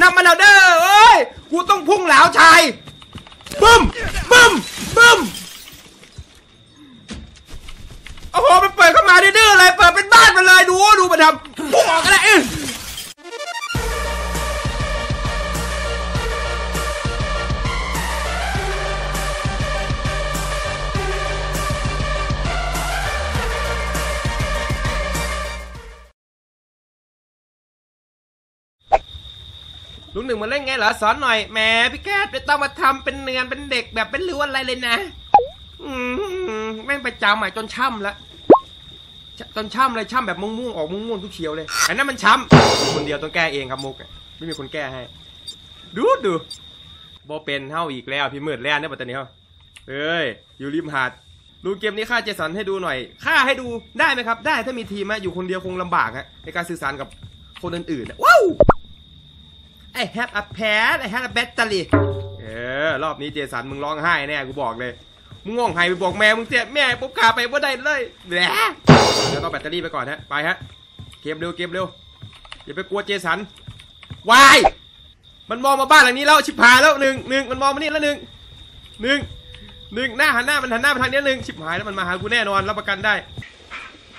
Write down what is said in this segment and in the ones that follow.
นำมันเอาเด้อเอ้ยกูต้องพุ่งเหลาชายบึ้มบึ้มบึ้มโอ้โหมันเปิดเข้ามาดื้อๆเลยเปิดเป็นบ้านมันเลยดูดูมันทำพุ่งออกกันเลย ลุงหนึ่งมาเล่นไงเหรอสอนหน่อยแหมพี่แก๊สไม่ต้องมาทำเป็นเนือนเป็นเด็กแบบเป็นล้วนอะไรเลยนะ อืมแม่งประจำอ่จนช่ำละจนช่ำเลยช่ำแบบม่วงๆออกม่วงๆทุกเขียวเลยอันนั้นมันช้ำคนเดียวต้องแก้เองครับมุกไม่มีคนแก้ให้ ดูดูโบเป็นเท่าอีกแล้วพี่มืดแล้วเนี่ยปัตตานีเขาเอ้ยอยู่ริมหาดดูเกมนี้ค่าเจสันให้ดูหน่อยค่าให้ดูได้ไหมครับ ได้ถ้ามีทีมอะอยู่คนเดียวคงลำบากฮะในการสื่อสารกับคนอื่นๆ ไอะว้าว I have a pad I have a battery เออรอบนี้เจสันมึงร้องไห้แน่กูบอกเลยมึงง่วงไห้ไปบอกแม่มึงเจ็บแม่ปุ๊บขาไปว่าได้เลยแหละเดี๋ยวต้องแบตเตอรี่ไปก่อนฮะไปฮะเกมเร็วเกมเร็วอย่าไปกลัวเจสันวายมันมองมาบ้านหลังนี้แล้วชิบหายแล้วหนึ่งหนึ่งมันมองมานี่แล้วหนึ่งหนึ่งหนึ่งหน้าหันหน้ามันหันหน้ามาทางนี้หนึ่งชิบหายแล้วมันมาหากูแน่นอนรับประกันได้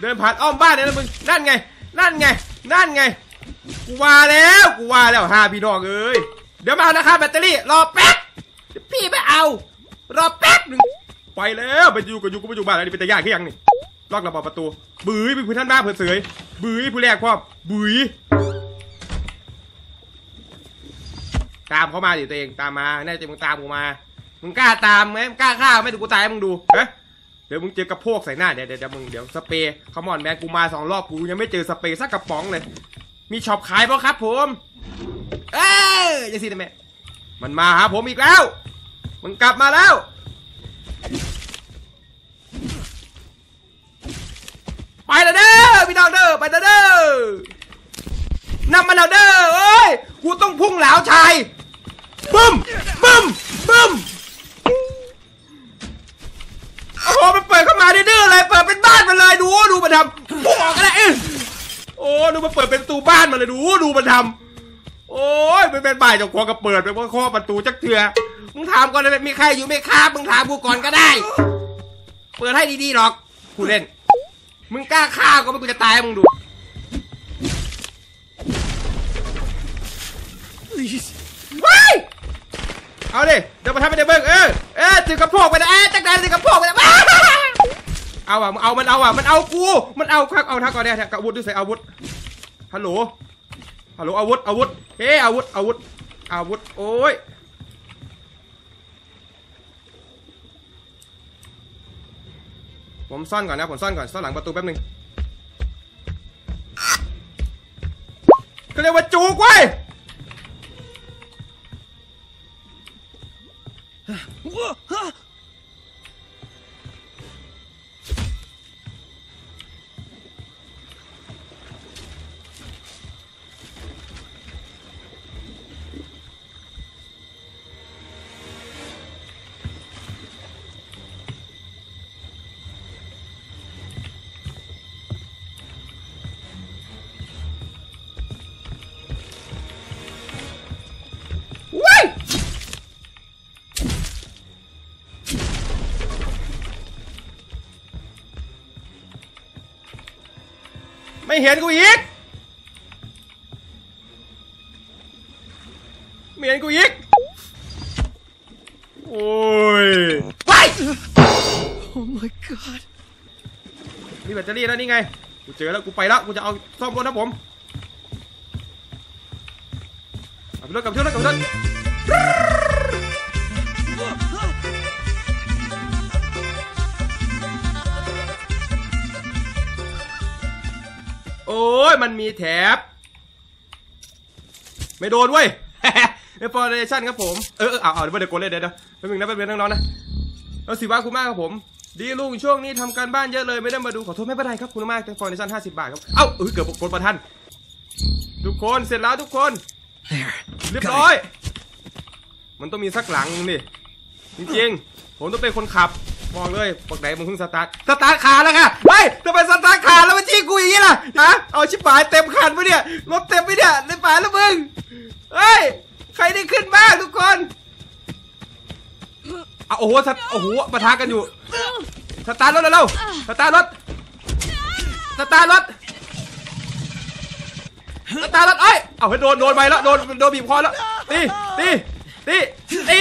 เดินผ่านอ้อมบ้านเนี่ยนะมึงนั่นไง นั่นไง นั่นไง กูว่าแล้วกูว่าแล้วห้าพี่น้องเอ้ยเดี๋ยวมานะครับแบตเตอรี่รอแป๊บพี่ไม่เอา รอแป๊บหนึ่งไปแล้วไปอยู่กับอยู่กูไปอยู่บ้านแล้วนี่เป็นตะยากที่ยังนี่ล็อกระเบิดประตูบุ๋ยเป็นผู้ท่านบ้าเผื่อเสยบุ๋ยผู้แรกพ่อบุ๋ยตามเขามาดิตัวเองตามมาแน่ใจมึงตามกูมา มึงกล้าตามไหมกล้าฆ่าไหมดูกูตายมึงดูฮะเดี๋ยวมึงเจอกระโพกใส่หน้าเดี๋ยวเดี๋ยวมึงเดี๋ยวสเปรย์คอมอนแมนกูมาสองรอบกูยังไม่เจอสเปรย์สักกระป๋องเลย มีช็อปขายป่ะครับ ผม เอ้ยจะสิทำไมมันมาหาผมอีกแล้ว มันกลับมาแล้ว ไปแล้วเด้อพี่น้องเด้อไปแล้วเด้อนำมันเอาเด้อเอ้ยกูต้องพุ่งเหลาชายบึ้มบึ้มบึ้มโอ้โหมันเปิดเข้ามาดื้อเลยเปิดเป็นบ้านมันเลยดูดูมันทำพุ่งออกกันเลย อื้อโอ้ดูมันเปิดเป็นประตูบ้านมาเลยดูดูมันทำโอ้ยมันเป็นบ่ายจ้าของก็เปิดไปว่าข้อประตูจักเถื่อมึงถามก่อนเลยมีใครอยู่ไหม่คาบมึงถามกูก่อนก็ได้ เปิดให้ดีๆหรอกกูเล่น มึงกล้าฆ่าก็ไม่กูจะตายมึงดู Please. ว้ายเอาดิเดี๋ยวมาทำไปเดี๋ยวเบิ้งเออเออถือกระโพกไปนะเออจักรยานถือกระโพกไปนะว้าเอาอะมึงเอามันเอาอะมันเอากู มันเอาครับเอาทักก่อนเนี่ยกับอาวุธด้วยใส่อาวุธ ฮัลโหล ฮัลโหลอาวุธอาวุธเฮ้อาวุธอาวุธอาวุธโอ้ยผมซ่อนก่อนนะผมซ่อนก่อนซ่อนหลังประตูแป๊บหนึงก็เรียกว่าจูกเว้ย ไม่เห็นกูอีกไม่เห็นกูอีก โอ้ย ไป Oh my god. มีแบตเตอรี่แล้วนี่ไง กูเจอแล้วกูไปแล้วกูจะเอาซ่อมรถนะผมเอาไปรถกลับไปรถกลับไปรถ โอ้ยมันมีแถบ ไม่โดนเว้ยเอฟอร์เรชั่นครับผมเออเออเอาเอาเดี๋ยวเดี๋ยวกดเลยเดี๋ยวเดี๋ยวแป๊บนึงนะแป๊บนึงน้องๆนะเอาสิว่าคุณมากครับผม ดีลุงช่วงนี้ทำการบ้านเยอะเลยไม่ได้มาดูขอโทษไม่เป็นไรครับคุณมากแต่ฟอร์เรชั่นห้าสิบบาทครับ เอ้าเออเกือบกดประทันทุกคนเสร็จแล้วทุกคนเรียบร้อย มันต้องมีสักหลังนึงดิจริงๆ ผมต้องเป็นคนขับ บอกเลยบอกไหนมึงเพิ่งสตาร์ทสตาร์ทขาแล้วค่ะเฮ้ยทำไมสตาร์ทขาแล้วมาจี้กูอย่างนี้ล่ะฮะเอาชิบหายเต็มคันไปเนี่ยรถเต็มไปเนี่ยเต็มปายแล้วมึงเฮ้ยใครได้ขึ้นบ้างทุกคนเอาโอ้โหสตโอ้โหปะทะกันอยู่สตาร์ทรถเร็วสตาร์ทรถสตาร์ทรถสตาร์ทรถเอ้ยเอาให้โดนโดนไปแล้วโดนโดนบีบคอแล้วตีตีตีตี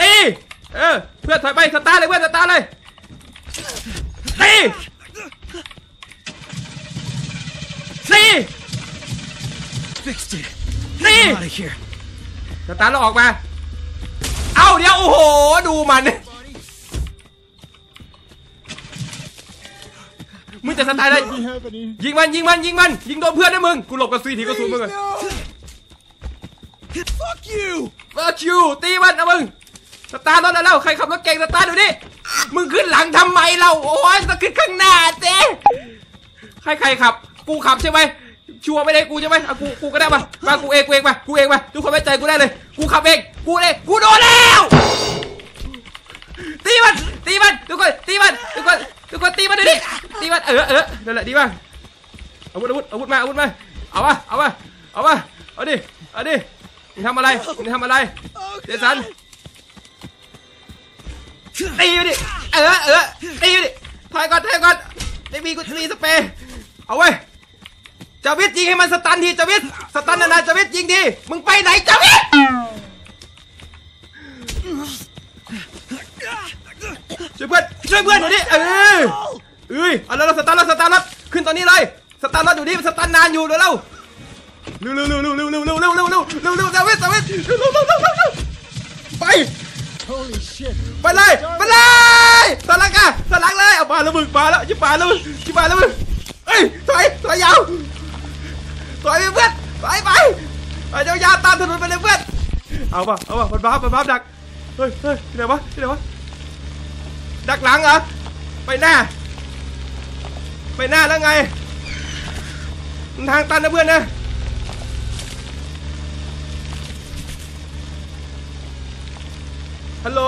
ตี เออเพื่อนถอยไปสตาร์ทเลยเพื่อนสตาร์ทเลยตีตี Fixed it. ตี Out of here. สตาร์ทแล้วออกมา เอาเดี๋ยวโอ้โหดูมันมึงจะสตาร์ทได้ยิงมันยิงมันยิงมันยิงโดนเพื่อนด้วยมึงกูหลบกับซีทีกระสุนมึงอะ Fuck you! เออคิวตีมันนะมึง สตาร์ทรถแล้วใครขับรถเก่งสตาร์ทดูดิมึงขึ้นหลังทำไมเราโอ้ยต้องขึ้นข้างหน้าเจ๊ใครใครขับ กูขับใช่ไหมชัวร์ไม่ได้กูใช่ไหมเอากูกูก็ได้มามากูเองกูเองมากูเองมาทุกคนไว้ใจกูได้เลย กูขับเองกูเองกูโดนแล้วตีมันตีมันทุกคนตีมันทุกคนทุกคนตีมันดูดิตีมันเออเออนั่นแหละดีมากอาวุธอาวุธอาวุธมาอาวุธมาเอาวะเอาวะเอาวะเอาดิเอาดิมึงทำอะไรมึงทำอะไรเจสัน ตีไปดิเออเออตีไปดิถอยก่อนถอยก่อนไม่มีกูตีสเปรย์เอาไว้จาวิทยิงให้มันสตันทีจาวิทสตันนานๆจาวิทยิงทีมึงไปไหนจาวิทช่วยเพื่อนช่วยเพื่อนหน่อยดิเออเอ้ยเอาแล้วเราสตันแล้วสตันแล้วขึ้นตอนนี้เลยสตันแล้วอยู่ดิมันสตันนานอยู่เดี๋ยวเราเร็วเร็วเร็วเร็วเร็วเร็วเร็วเร็วเร็วเร็วเร็วเร็วจวิทจวิทเร็วเร็วเร็วเร็วเร็วเร็วไป ไปเลยไปเลยสลักอะสลักเลยเอามาแล้วมึงมาแล้วยิบมาแล้วมึงยิบมาแล้วมึงเอ้ยถอยถอยยาวถอยไปเพื่อนถอยไปไปยาวตามถนนไปเลยเพื่อนเอาป่ะเอาป่ะมันบ้ามันบ้าดักเฮ้ยเฮ้ยที่ไหนวะที่ไหนวะดักหลังเหรอไปหน้า ไปหน้าแล้วไงมันทางตันนะเพื่อนนะฮัลโหล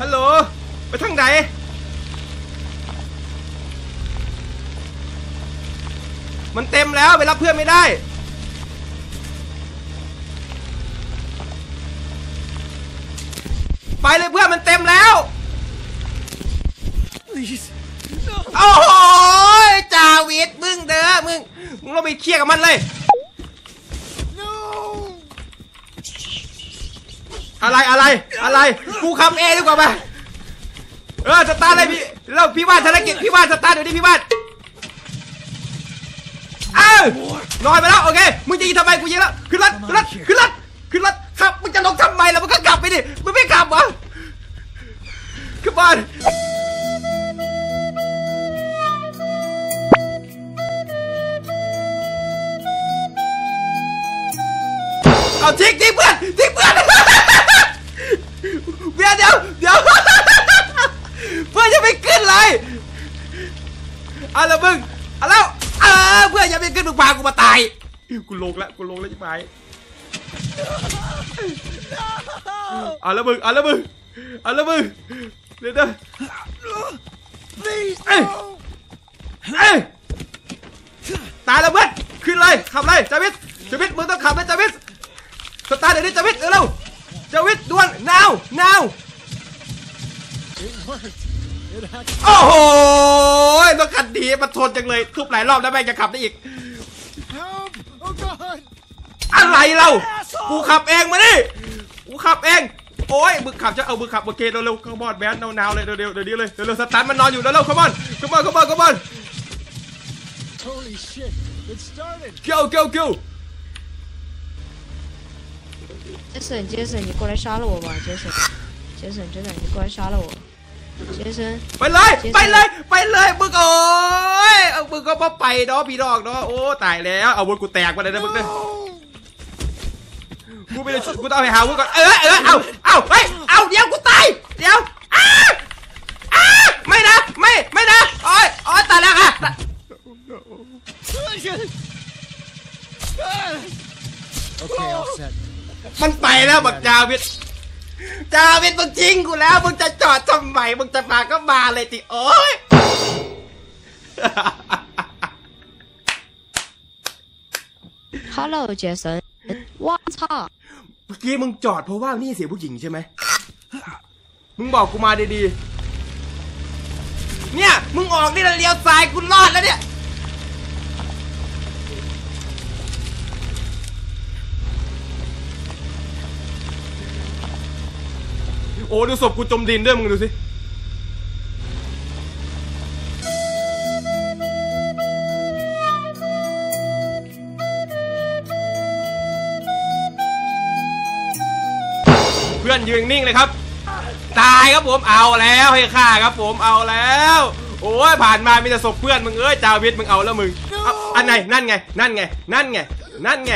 ฮัลโหล ไปทางไหน มันเต็มแล้วไปรับเพื่อนไม่ได้ไปเลยเพื่อนมันเต็มแล้ว Please. โอ้โหจาวิทมึงเด้อ มึง มึงเราไปเคลียร์กับมันเลย No! อะไรอะไรอะไร กูขับเองดีกว่าไป เออสตาร์ทเลยพี่เราพี่วาดธนกิจพี่วาดสตาร์ทเดี๋ยวนี้พี่วาดเอ้านอนไปแล้วโอเคมึงจะยิงทำไมกูยิงแล้วขึ้นรถขึ้นรถขึ้นรถขึ้นรถขับมึงจะลงทำไมแล้วมึงก็กลับไปดิมึงไม่ขับเหรอขึ้นบ้าน เอาละมึงเอาแล้วเออเพื่อนยังไม่ขึ้นมึงพากูมาตายกูลงแล้วกูลงแล้วใช่ไหมเอาละมึงเอาละมึงเอาละมึงเดี๋ยวเดี๋ยว Please, Hey. no! เอ้ยตายแล้วเพื่อนขึ้นเลยขับเลยจาวิทจาวิทมึงต้องขับเลยจาวิทสตาร์ทเดี๋ยวนี้จาวิทเร็วจาวิทด่วน now now It worked. It actually โอ้โหต้องขัดดีมันทนจังเลย ทุบหลายรอบแล้วแม่งจะขับได้อีก help! Oh god! อะไรเรา กูขับเองมาดิ กูขับเอง โอ้ย มึงขับจะเอามึงขับโอเคเร็วๆขมอนแบนหนาวๆเลยเร็วๆเดี๋ยวนี้เลย เร็วๆสตาร์ทมันนอนอยู่เร็วๆขมอนขมอนขมอนขมอน Holy shit! It started! go go go 杰森，杰森，你过来杀了我吧，杰森，杰森，真的，你过来杀了我， 杰森，ไปเลย ไปเลย ไปเลยมึงโอ้ยเอามึงก็มาไปเนาะพี่ดอกเนาะโอ้ตายแล้วเอาวุธกูแตกมาเลยนะมึงเนี่ยกูไม่ได้กูต้องไปหาวุธก่อนเออเออเอาเอาเฮ้ยเอาเดี๋ยวกูตายเดี๋ยวอ้าอ้าไม่นะไม่ไม่นะโอ้ยโอ้ยตายแล้วอะ Okay, all set. มันไปแล้วบักจาวิท จาเป็นมึงจริงกูแล้วมึงจะจอดทำไมมึงจะมาก็มาเลยจิโอ้ยฮัลโหลเจสันว่าท่าเมื่อกี้มึงจอดเพราะว่านี่เสียผู้หญิงใช่ไหมมึงบอกกูมาดีๆ เนี่ย มึงออกนี่แล้วเลี้ยวซ้ายกูรอดแล้วเนี่ย อ้ดูศพกูจมดินด้วยมึงดูสิเพื่อนยืนนิ่งเลยครับ ตายครับผมเอาแล้วให้ฆ่าครับผมเอาแล้ว โอ้ยผ่านมามีแต่ศพเพื่อนมึงเอ้ยจาวิทมึงเอาแล้วมึงเอาอันไหนนั่นไง นั่นไง นั่นไง นั่นไง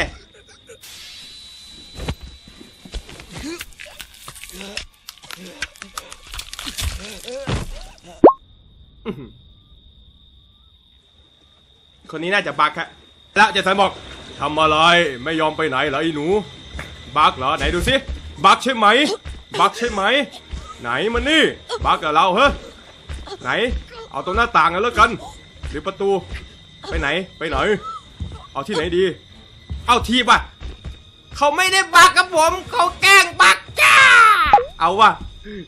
คนนี้น่าจะบักฮะแล้วเจสันบอกทำอะไรไม่ยอมไปไหนเหรอไอ้หนู บักเหรอไหนดูสิบักใช่ไหม บักใช่ไหม ไหนมันนี่ บักกับเราเฮ้ไหน เอาตรงหน้าต่างกันแล้วกัน หรือประตู ไปไหนไปไหน เอาที่ไหนดี เอาทีบอะเขาไม่ได้บักกับผม เขาแกล้งบัก เอาว่ะ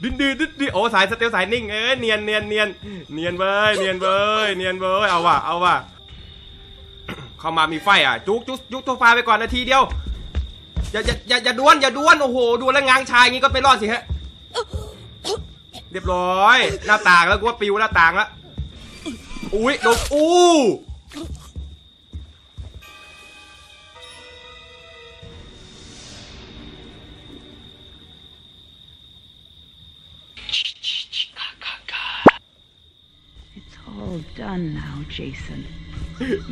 ดินดีดินดีโอ้สายสเตลสายนิ่งเอ้ยเนียนเนียนเนียนเนียนเว้ยเนียนเว้ยเนียนเว้ยเอาว่ะเอาว่ะเข้ามามีไฟอะจุกจุกจุกตัวฟ้าไปก่อนนาทีเดียวอย่าอย่าอย่าอย่าดวนอย่าดวนโอ้โหดวนแล้วง้างชายงงี้ก็ไปรอดสิฮะเรียบร้อย หน้าต่างแล้วกูว่าปิวหน้าต่างแล้วอุ้ยโดนอู้ done now, Jason.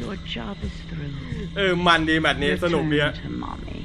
Your job is through. เออมันดีแบบนี้สนุกดี Return อะ to mommy.